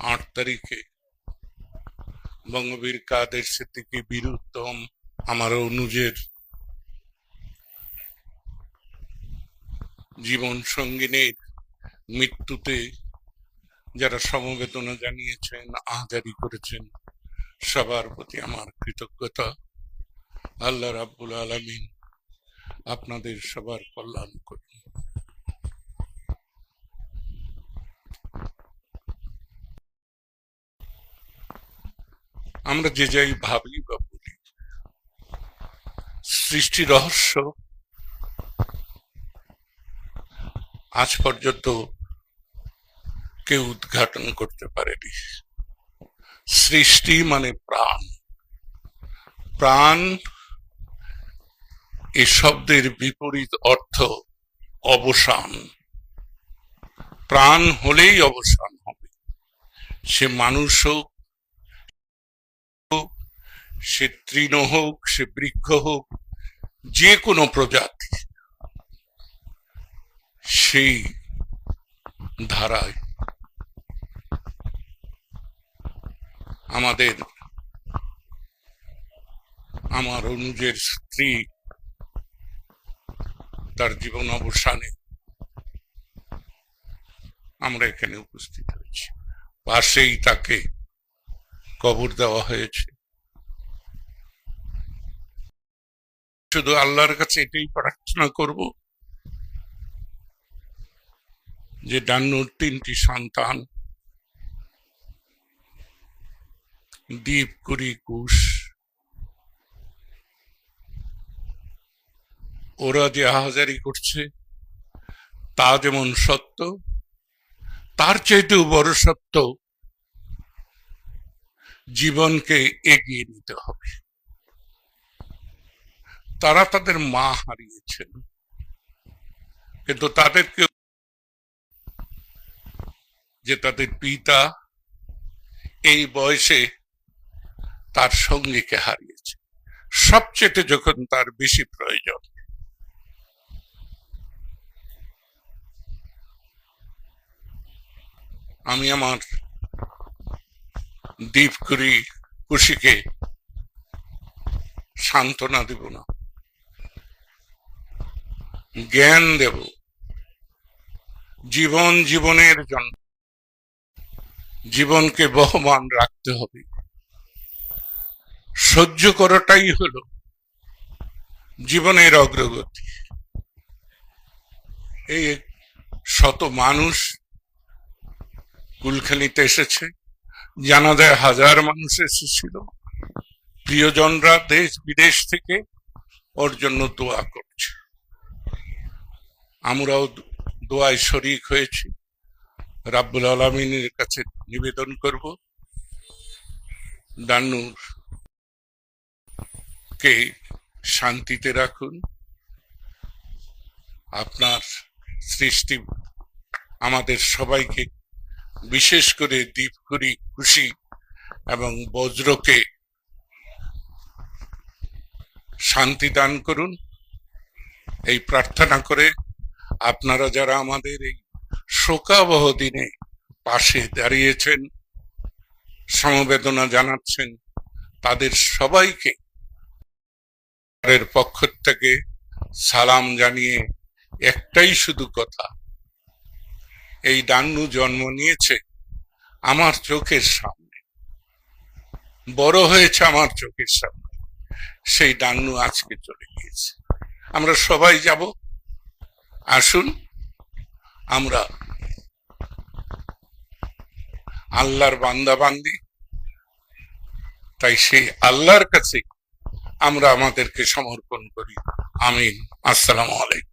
আট তারিখে। বঙ্গবীর কাদের সিদ্দিকী বীর উত্তম আমার অনুজের জীবন সঙ্গিনীর মৃত্যুতে যারা সমবেদনা জানিয়েছেন, আহাজারি করেছেন, সবার প্রতি আমার কৃতজ্ঞতা। আল্লাহ রাব্বুল আলামিন আপনাদের সবার কল্যাণ করুন। আমরা যে যাই ভাবি বা বলি, সৃষ্টি রহস্য আজ পর্যন্ত কেউ উদ্ঘাটন করতে পারেনি। সৃষ্টি মানে প্রাণ। প্রাণ এ শব্দের বিপরীত অর্থ অবসান। প্রাণ হলেই অবসান হবে। সে মানুষ হোক সে তৃণ হোক, সে বৃক্ষ হোক, যে কোনো প্রজাতি, সেই ধারায় আমাদের, আমার অনুজের স্ত্রী তার জীবন অবসানে আমরা এখানে উপস্থিত হয়েছি। পাশেই তাকে কবর দেওয়া হয়েছে। শুধু আল্লাহর কাছে এটাই প্রার্থনা করব যে ডান্নুর তিনটি সন্তান দ্বীপ কুড়ি কুশ, ওরা যে আহাজারি করছে তা যেমন সত্য, তার চাইতেও বড় সত্য, জীবনকে এগিয়ে নিতে হবে। তারা তাদের মা হারিয়েছেন। কিন্তু তাদেরকে যে তাদের পিতা এই বয়সে তার সঙ্গীকে হারিয়েছে। সবচেয়ে যখন তার বেশি প্রয়োজন, আমি আমার দ্বীপ করি খুশিকে সান্ত্বনা দেব না। জ্ঞান দেব। জীবন জীবনের জন্য। জীবনকে বহমান রাখতে হবে। সহ্য করাটাই হলো জীবনের অগ্রগতি। এই শত মানুষ কুলখানিতে এসেছে। জানা যায় হাজার মানুষ এসেছিল। প্রিয়জনরা দেশ বিদেশ থেকে ওর জন্য দোয়া করছে। আমরাও দোয়ায় শরিক হয়েছি। রাব্বুল আলমিনের কাছে নিবেদন করব। দান্নুর কে শান্তিতে রাখুন। আপনার সৃষ্টি আমাদের সবাইকে বিশেষ করে দ্বীপকুড়ি খুশি এবং বজ্রকে শান্তি দান করুন। এই প্রার্থনা করে আপনারা যারা আমাদের এই শোকাবহ দিনে পাশে দাঁড়িয়েছেন, সমবেদনা জানাচ্ছেন, তাদের সবাইকে এর পক্ষ থেকে সালাম জানিয়ে একটাই শুধু কথা, এই ডান্নু জন্ম নিয়েছে আমার চোখের সামনে। বড় হয়েছে আমার চোখের সামনে। সেই ডান্নু আজকে চলে গিয়েছে। আমরা সবাই যাব আসুন, আমরা আল্লাহর বান্দা বান্দি। তাই সেই আল্লাহর কাছে আমরা আমাদেরকে সমর্পণ করি। আমিন। আসসালামু আলাইকুম।